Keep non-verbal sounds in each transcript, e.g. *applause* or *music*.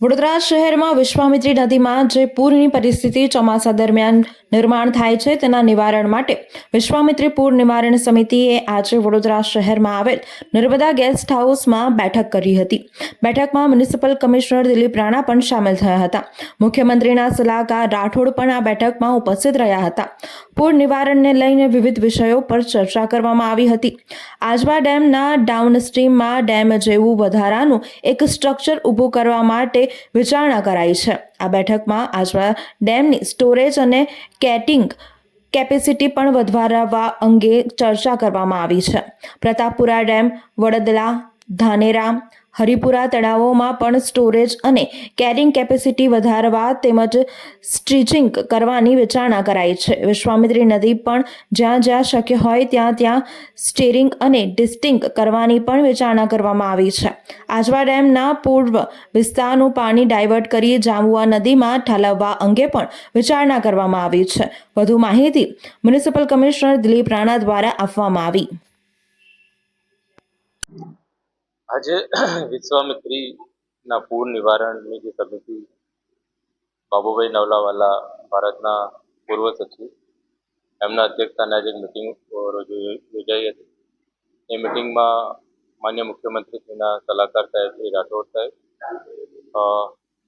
વડોદરા શહેરમાં વિશ્વામિત્રી નદીમાં જે પૂરની પરિસ્થિતિ ચોમાસા દરમિયાન નિર્માણ થાય છે તેના નિવારણ માટે. વિશ્વામિત્રી પૂર નિવારણ સમિતિએ આજે વડોદરા શહેરમાં આવેલ નર્મદા ગેસ્ટ હાઉસમાં બેઠક કરી હતી. બેઠકમાં મ્યુનિસિપલ કમિશનર દિલીપ રાણા પણ સામેલ થયા હતા. મુખ્યમંત્રીના સલાહકાર રાઠોડ પણ આ બેઠકમાં ઉપસ્થિત રહ્યા હતા. પૂર નિવારણને લઈને વિવિધ વિષયો પર ચર્ચા કરવામાં આવી હતી. આજવા ડેમના ડાઉનસ્ટ્રીમમાં ડેમ જેવું વધારાનું એક સ્ટ્રક્ચર ઊભું કરવા માટે વિચારણા કરાઈ છે. આ બેઠકમાં આજવા ડેમની સ્ટોરેજ અને કેટિંગ કેપેસિટી પણ વધારવા અંગે ચર્ચા કરવામાં આવી છે. પ્રતાપપુરા ડેમ વડદલા ધાનેરા, હરિપુરા તળાવોમાં પણ સ્ટોરેજ અને કેરિંગ કેપેસિટી વધારવા તેમજ સ્ટ્રીચિંગ કરવાની વિચારણા કરાઈ છે. વિશ્વામિત્રી નદી પણ જ્યાં જ્યાં શક્ય હોય ત્યાં ત્યાં સ્ટેરિંગ અને ડિસ્ટિંગ કરવાની પણ વિચારણા કરવામાં આવી છે. આજવા ડેમના પૂર્વ વિસ્તારનું પાણી ડાયવર્ટ કરી જામુઆ નદીમાં ઠાલવવા અંગે પણ વિચારણા કરવામાં આવી છે. વધુ માહિતી મ્યુનિસિપલ કમિશનર દિલીપ રાણા દ્વારા આપવામાં આવી. આજે *clears throat* વિશ્વામિત્રીના પૂર નિવારણની જે સમિતિ બાબુભાઈ નવલાવાલા ભારતના પૂર્વ સચિવ, એમના અધ્યક્ષસ્થાને આજે મિટિંગ યોજાઈ હતી. એ મિટિંગમાં માન્ય મુખ્યમંત્રીશ્રીના સલાહકાર સાહેબ શ્રી રાઠોડ સાહેબ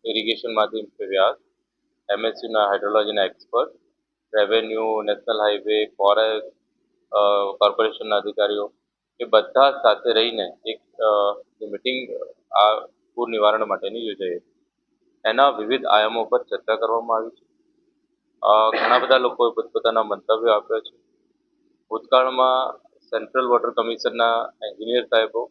ઇરિગેશનમાંથી શ્રી વ્યાસ એમએસસીના હાઇડ્રોલોજીના expert revenue national highway forest કોર્પોરેશનના અધિકારીઓ એ બધા સાથે રહીને એક મિટિંગ આ પૂર નિવારણ માટેની યોજાઈ હતી. એના વિવિધ આયામો પર ચર્ચા કરવામાં આવી છે. ઘણા બધા લોકોએ પોતપોતાના મંતવ્યો આપ્યા છે. ભૂતકાળમાં સેન્ટ્રલ વોટર કમિશનના એન્જિનિયર સાહેબો,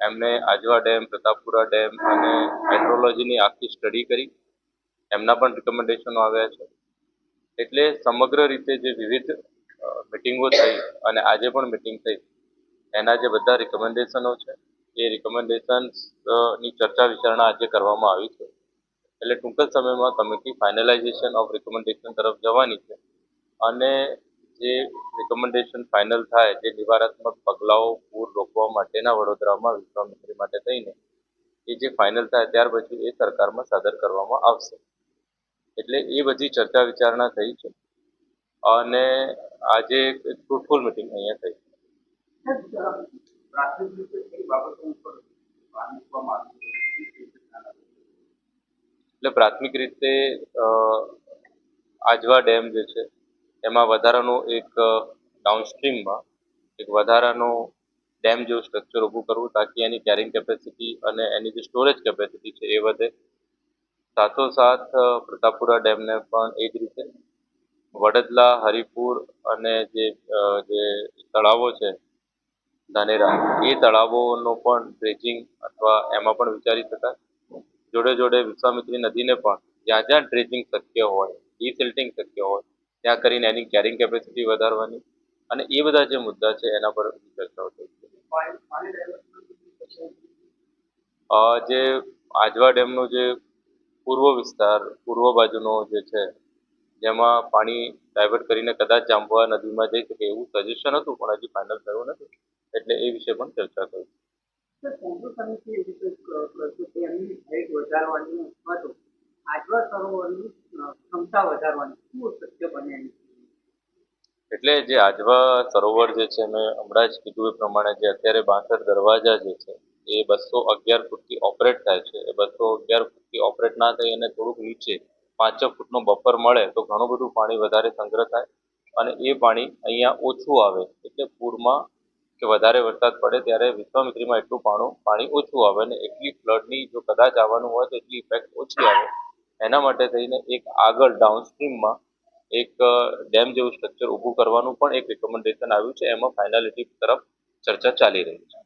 એમને આજવા ડેમ, પ્રતાપપુરા ડેમ અને હાઇડ્રોલોજીની આખી સ્ટડી કરી. એમના પણ રિકમેન્ડેશનો આવ્યા છે. એટલે સમગ્ર રીતે જે વિવિધ મિટિંગો થઈ અને આજે પણ મિટિંગ થઈ એના જે બધા રિકમેન્ડેશનો છે, એ ની ચર્ચા વિચારણા આજે કરવામાં આવી છે. એટલે ટૂંક જ સમયમાં કમિટી ફાઇનલાઇઝેશન ઓફ રિકમેન્ડેશન તરફ જવાની છે. અને જે રિકમેન્ડેશન ફાઇનલ થાય, જે નિવારાત્મક પગલાઓ પૂર રોકવા માટેના વડોદરામાં વિશ્વામિત્રી માટે થઈને, એ જે ફાઇનલ થાય ત્યાર પછી એ સરકારમાં સાદર કરવામાં આવશે. એટલે એ બધી ચર્ચા વિચારણા થઈ છે. અને આજે એક ફ્રૂટફુલ મિટિંગ અહીંયા થઈ એટલે પ્રાથમિક રીતે આજવા ડેમ જે છે, એમાં વધારાનો એક ડાઉનસ્ટ્રીમમાં એક વધારાનો ડેમ જેવું સ્ટ્રક્ચર ઊભું કરવું, તાકી એની કેરિંગ કેપેસિટી અને એની જે સ્ટોરેજ કેપેસિટી છે એ વધે. સાથોસાથ પ્રતાપપુરા ડેમને પણ એ જ રીતે. વડદલા, હરિપુર અને જે જે તળાવો છે ધાનેરા. એ તળાવોનો પણ ડ્રેજિંગ અથવા એમાં પણ વિચારી શકાય. જોડે જોડે વિશ્વામિત્રી નદીને પણ જ્યાં જ્યાં ડ્રેજિંગ શક્ય હોય ડિસિલ્ટિંગ શક્ય હોય, ત્યાં કરીને એની કેરિંગ કેપેસિટી વધારવાની. અને એ બધા જે મુદ્દા છે એના પર ચર્ચાઓ થઈ છે. જે આજવા ડેમનો જે પૂર્વ વિસ્તાર, પૂર્વ બાજુનો જે છે, જેમાં પાણી ડાયવર્ટ કરીને કદાચ જાંબવા નદીમાં જઈ શકે એવું સજેશન હતું, પણ હજી ફાઇનલ થયું નથી. એટલે એ વિશે પણ ચર્ચા કરી. એટલે જે આજવા સરોવર જે છે મેં હમણાં જ કીધું એ પ્રમાણે જે અત્યારે બાસઠ દરવાજા જે છે એ બસો અગિયાર ફૂટથી ઓપરેટ થાય છે. એ બસો અગિયાર ફૂટથી ઓપરેટ ના થઈ અને થોડુંક નીચે પાંચ ફૂટનો બફર મળે તો ઘણું બધું પાણી વધારે સંગ્રહ થાય અને એ પાણી અહીંયા ઓછું આવે. એટલે પૂરમાં કે વધારે વરસાદ પડે ત્યારે વિશ્વામિત્રીમાં એટલું પાણું, પાણી ઓછું આવે અને એટલી ફ્લડની જો કદાચ આવવાનું હોય તો એટલી ઇફેક્ટ ઓછી આવે. એના માટે થઈને એક આગળ ડાઉનસ્ટ્રીમમાં એક ડેમ જેવું સ્ટ્રક્ચર ઊભું કરવાનું પણ એક રિકમેન્ડેશન આવ્યું છે. એમાં ફાઇનાલિટી તરફ ચર્ચા ચાલી રહી છે.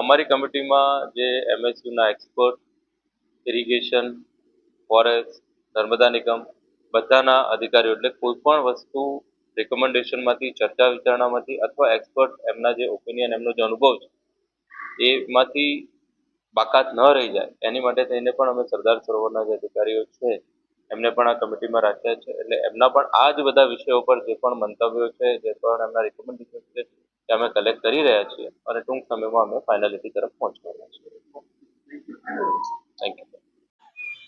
અમારી કમિટીમાં જે એમએસયુના expert irrigation forest, Narmada Nigam બધાના અધિકારીઓ એટલે કોઈ પણ વસ્તુ રેકમેન્ડેશનમાંથી ચર્ચા વિચારણામાંથી અથવા એક્સપર્ટ એમના જે ઓપિનિયન એમનો જે અનુભવ છે, એમાંથી બાકાત ન રહી જાય. એની માટે થઈને પણ અમે સરદાર સરોવરના જે અધિકારીઓ છે, એમને પણ આ કમિટીમાં રાખ્યા છે. એટલે એમના પણ આ જ બધા વિષયો પર જે પણ મંતવ્યો છે, જે પણ એમના રિકમેન્ડેશન છે તે અમે કલેક્ટ કરી રહ્યા છીએ અને ટૂંક સમયમાં અમે ફાઇનાલિટી તરફ પહોંચવાના છીએ. Thank you